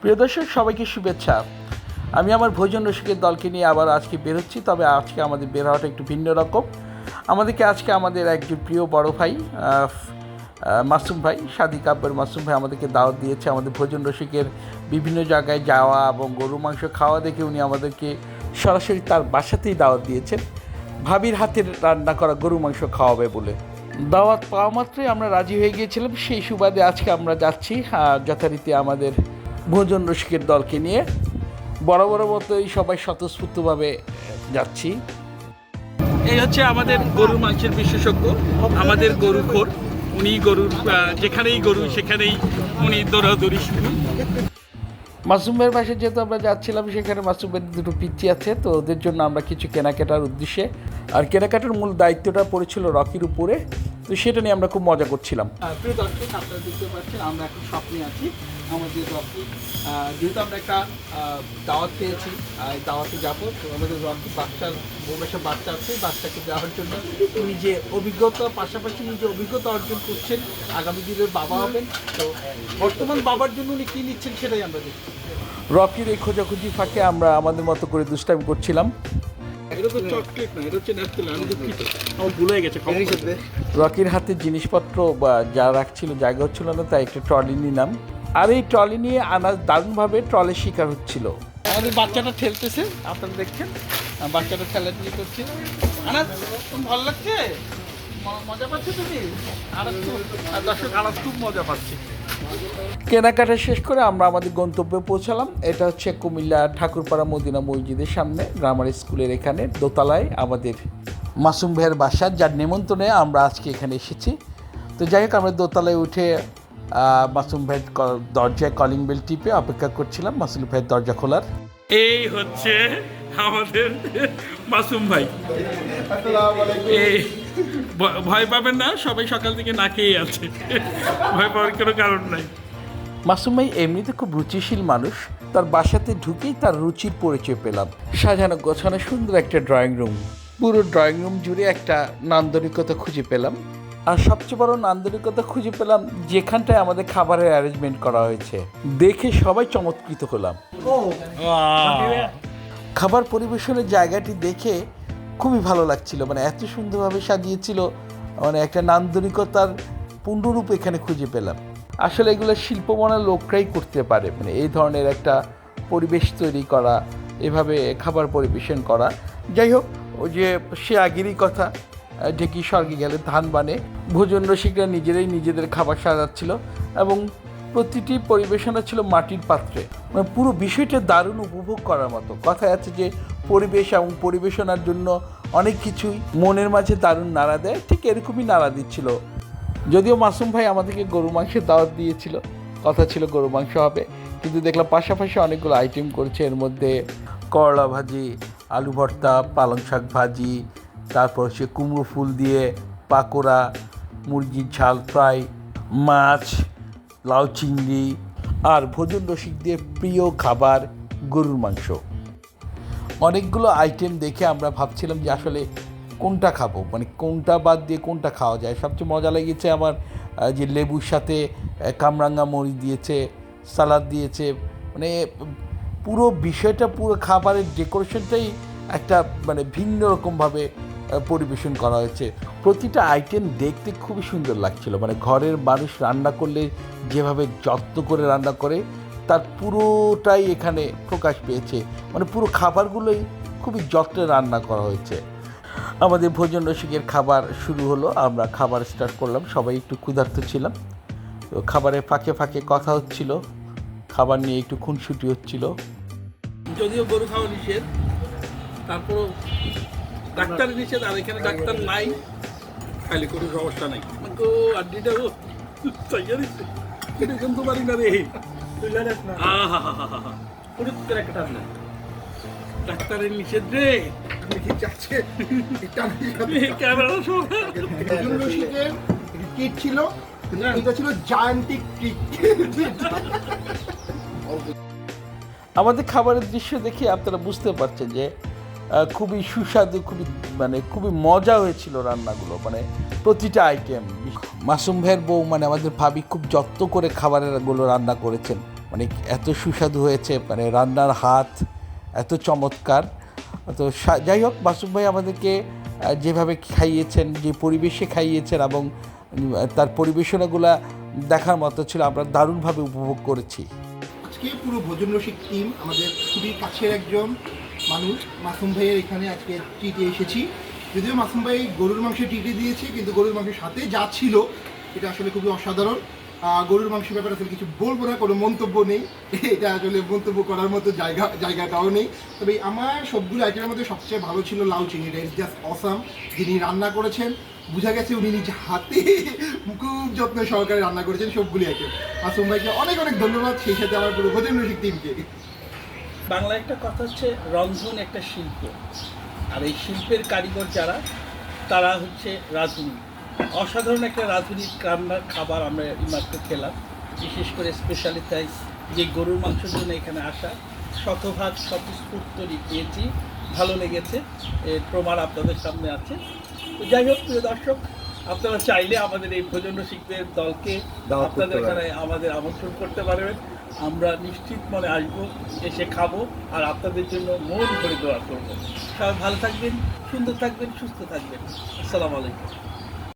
প্রিয় দর্শক, সবাইকে শুভেচ্ছা। আমি আমার ভোজন রসিকের দলকে নিয়ে আবার আজকে বেরোচ্ছি তবে আজকে আমাদের বের হওয়াটা একটু ভিন্ন রকম। আমাদেরকে আজকে আমাদের একজন প্রিয় বড় ভাই মাসুম ভাই সাদি কাব্যের মাসুম ভাই আমাদেরকে দাওয়াত দিয়েছে, আমাদের ভোজন রসিকের বিভিন্ন জায়গায় যাওয়া এবং গরু মাংস খাওয়া দেখে উনি আমাদেরকে সরাসরি তার বাসাতেই দাওয়াত দিয়েছেন। ভাবির হাতের রান্না করা গরু মাংস খাওয়াবে বলে। দাওয়াত পাওয়া মাত্রই আমরা রাজি হয়ে গিয়েছিলাম। সেই সুবাদে আজকে আমরা যাচ্ছি যথারীতি আমাদের ভোজন রসিকের দলকে নিয়ে। বড় বড় মতোই সবাই স্বতঃস্ফূর্তভাবে যাচ্ছি। এই হচ্ছে আমাদের গরুর মাংসের বিশেষজ্ঞ, আমাদের গরু খোর। উনি গরুর যেখানেই গরু সেখানেই উনি দৌড়াদৌড়ি শুরু। মাসুমের বাসায় যেহেতু আমরা যাচ্ছিলাম সেখানে মাসুমের দুটো পিচ্ছি আছে তো ওদের জন্য আমরা কিছু কেনাকাটার উদ্দেশ্যে। আর কেনাকাটার মূল দায়িত্বটা পড়েছিল রকির উপরে তো সেটা নিয়ে আমরা খুব মজা করছিলাম। প্রিয় দর্শক আপনারা দেখতে পাচ্ছেন আমরা এখন স্বপ্নে আছি। আমাদের রকি আহ, যেহেতু আমরা একটা দাওয়াত পেয়েছি এই দাওয়াতে যাব। তো আমাদের রকি বাচ্চার বউবেশা বাচ্চা আছে বাচ্চাকে দেওয়ার জন্য উনি যে অভিজ্ঞতা পাশাপাশি উনি যে অভিজ্ঞতা অর্জন করছেন আগামী দিনের বাবা হবেন। তো বর্তমান বাবার জন্য উনি কী নিচ্ছেন সেটাই আমরা দেখছি। রকির এই খোঁজাখুঁজি ফাঁকে আমরা আমাদের মতো করে দুষ্টামি করছিলাম। রকির হাতে জিনিসপত্র বা যা রাখছিল জায়গা হচ্ছিল না তাই একটা ট্রলি নিলাম। আর এই ট্রলি নিয়ে আনাজ দারুণভাবে ট্রলের শিকার হচ্ছিল। আমাদের বাচ্চাটা ঠেলতেছে আপনারা দেখছেন। বাচ্চাটা ঠেলাঠেলি করছে। আনাজ তুমি ভালো লাগছে? মজা পাচ্ছ তুমি? আর দর্শক আনাজ খুব মজা পাচ্ছে। কেনাকাটা শেষ করে আমরা আমাদের গন্তব্যে পৌঁছালাম। এটা হচ্ছে কুমিল্লা ঠাকুরপাড়া মদিনা মসজিদের সামনে গ্রামার স্কুলের এখানে দোতলায় আমাদের মাসুম ভাইয়ের বাসা যার নেমন্তণে আমরা আজকে এখানে এসেছি। তো যাই হোক আমরা দোতলায় উঠে মাসুম ভাইয়ের দরজায় কলিং বেল টিপে অপেক্ষা করছিলাম মাসুম ভাইয়ের দরজা খোলার। এই হচ্ছে আমাদের মাসুম ভাই। এই ভয় পাবেন না সবাই সকাল থেকে না খেয়ে আছে। ভয় পাওয়ার কোনো কারণ নাই। মাসুম ভাই এমনিতে খুব রুচিশীল মানুষ তার বাসাতে ঢুকেই তার রুচির পরিচয় পেলাম। সাজানো গোছানো সুন্দর একটা ড্রয়িং রুম পুরো ড্রয়িং রুম জুড়ে একটা নান্দনিকতা খুঁজে পেলাম। আর সবচেয়ে বড় নান্দনিকতা খুঁজে পেলাম যেখানটায় আমাদের খাবারের অ্যারেঞ্জমেন্ট করা হয়েছে। দেখে সবাই চমৎকৃত হলাম। খাবার পরিবেশনের জায়গাটি দেখে খুবই ভালো লাগছিল মানে এত সুন্দরভাবে সাজিয়েছিল মানে একটা নান্দনিকতার পূর্ণরূপ এখানে খুঁজে পেলাম। আসলে এগুলো শিল্প শিল্পমনা লোকরাই করতে পারে মানে এই ধরনের একটা পরিবেশ তৈরি করা এভাবে খাবার পরিবেশন করা। যাই হোক ওই যে সে আগেরই কথা ঢেকি স্বর্গে গেলে ধান বানে, ভোজন রসিকরা নিজেরাই নিজেদের খাবার সাজাচ্ছিল এবং প্রতিটি পরিবেশনা ছিল মাটির পাত্রে। মানে পুরো বিষয়টা দারুণ উপভোগ করার মতো। কথা আছে যে পরিবেশ এবং পরিবেশনার জন্য অনেক কিছুই মনের মাঝে দারুণ নাড়া দেয়, ঠিক এরকমই নাড়া দিচ্ছিল। যদিও মাসুম ভাই আমাদেরকে গরু মাংসের দাওয়াত দিয়েছিল, কথা ছিল গরু মাংস হবে, কিন্তু দেখলাম পাশাপাশি অনেকগুলো আইটেম করেছে। এর মধ্যে করলা ভাজি, আলু ভর্তা, পালং শাক ভাজি তারপর হচ্ছে কুমড়ো ফুল দিয়ে পাকোড়া, মুরগির ঝাল, ফ্রাই, মাছ, লাউ চিংড়ি আর ভোজন রসিকদের প্রিয় খাবার গরুর মাংস। অনেকগুলো আইটেম দেখে আমরা ভাবছিলাম যে আসলে কোনটা খাব? মানে কোনটা বাদ দিয়ে কোনটা খাওয়া যায়? সবচেয়ে মজা লেগেছে আমার যে লেবুর সাথে কামরাঙ্গা মরিচ দিয়েছে, সালাদ দিয়েছে। মানে পুরো বিষয়টা, পুরো খাবারের ডেকোরেশনটাই একটা মানে ভিন্ন রকমভাবে পরিবেশন করা হয়েছে। প্রতিটা আইটেম দেখতে খুবই সুন্দর লাগছিল। মানে ঘরের মানুষ রান্না করলে যেভাবে যত্ন করে রান্না করে, তার পুরোটাই এখানে প্রকাশ পেয়েছে। মানে পুরো খাবারগুলোই খুবই যত্নে রান্না করা হয়েছে। আমাদের ভোজন রসিকের খাবার শুরু হলো। আমরা খাবার স্টার্ট করলাম। সবাই একটু ক্ষুধার্ত ছিলাম। তো খাবারের ফাঁকে ফাঁকে কথা হচ্ছিল। খাবার নিয়ে একটু খুনসুটি হচ্ছিল। যদিও গরু খাওয়া নিষেধ, তারপরও ডাক্তার নিষেধ আর এখানে ডাক্তার নাই। খালি কোনো সমস্যা নাই। আড্ডিটা চাইয়া দিচ্ছে এটা কিন্তু পারি না রে। ডাক্তারের নিষেধ রে। ক্যামেরা শোনা রসিকের কিট ছিল? এটা ছিল জায়ান্টিক আমাদের খাবারের দৃশ্য দেখে আপনারা বুঝতে পারছেন যে খুবই সুস্বাদু খুবই মানে খুবই মজা হয়েছিল রান্নাগুলো মানে প্রতিটা আইটেম মাসুম ভাইয়ের বউ মানে আমাদের ভাবি খুব যত্ন করে খাবারেরগুলো রান্না করেছেন। মানে এত সুস্বাদু হয়েছে মানে রান্নার হাত এত চমৎকার। তো সা- যাই হোক মাসুম ভাই আমাদেরকে যেভাবে খাইয়েছেন যে পরিবেশে খাইয়েছেন এবং তার পরিবেশনাগুলো দেখার মতো ছিল আমরা দারুণভাবে উপভোগ করেছি। আজকে পুরো ভোজন রসিক টিম আমাদের খুবই কাছের একজন। মানুষ। মাসুম ভাইয়ের এখানে আজকে ট্রিটে এসেছি। যদিও মাসুম ভাই গরুর মাংস ট্রিটে দিয়েছে, কিন্তু গরুর মাংসের সাথে যা ছিল, এটা আসলে খুবই অসাধারণ। গরুর মাংসের ব্যাপারে আসলে কিছু বলব না, কোনো মন্তব্য নেই। এটা আসলে মন্তব্য করার মতো জায়গা, জায়গাটাও নেই। তবে আমার সবগুলো আইটেমের মধ্যে সবচেয়ে ভালো ছিল লাউ চিংড়িটা ইটস জাস্ট অসাম যিনি রান্না করেছেন, বোঝা গেছে উনি নিজ হাতে খুব যত্ন সহকারে রান্না করেছেন সবগুলি আইটেম। মাসুম ভাইকে অনেক অনেক ধন্যবাদ, সেই সাথে আমার পুরো ভোজন রসিক টিমকে বাংলা একটা কথা হচ্ছে রন্ধন একটা শিল্প। আর এই শিল্পের কারিগর যারা, তারা হচ্ছে রাঁধুনি। অসাধারণ একটা রাঁধুনির রান্নার খাবার আমরা এইমাত্র খেলাম। বিশেষ করে স্পেশালিটাইজ যে গরুর মাংসের জন্য এখানে আসা, শতভাগ স্বতঃস্ফূর্তই পেয়েছি। ভালো লেগেছে। প্রমাণ আপনাদের সামনে আছে। যাই হোক, প্রিয় দর্শক আপনারা চাইলে আমাদের এই ভোজন শিখদের দলকে আপনাদের এখানে আমাদের আমন্ত্রণ করতে পারবেন। আমরা নিশ্চিত মনে আসব এসে খাব আর আপনাদের জন্য মন ভরে দোয়া করব। সবাই ভালো থাকবেন সুন্দর থাকবেন সুস্থ থাকবেন। আসসালামু আলাইকুম।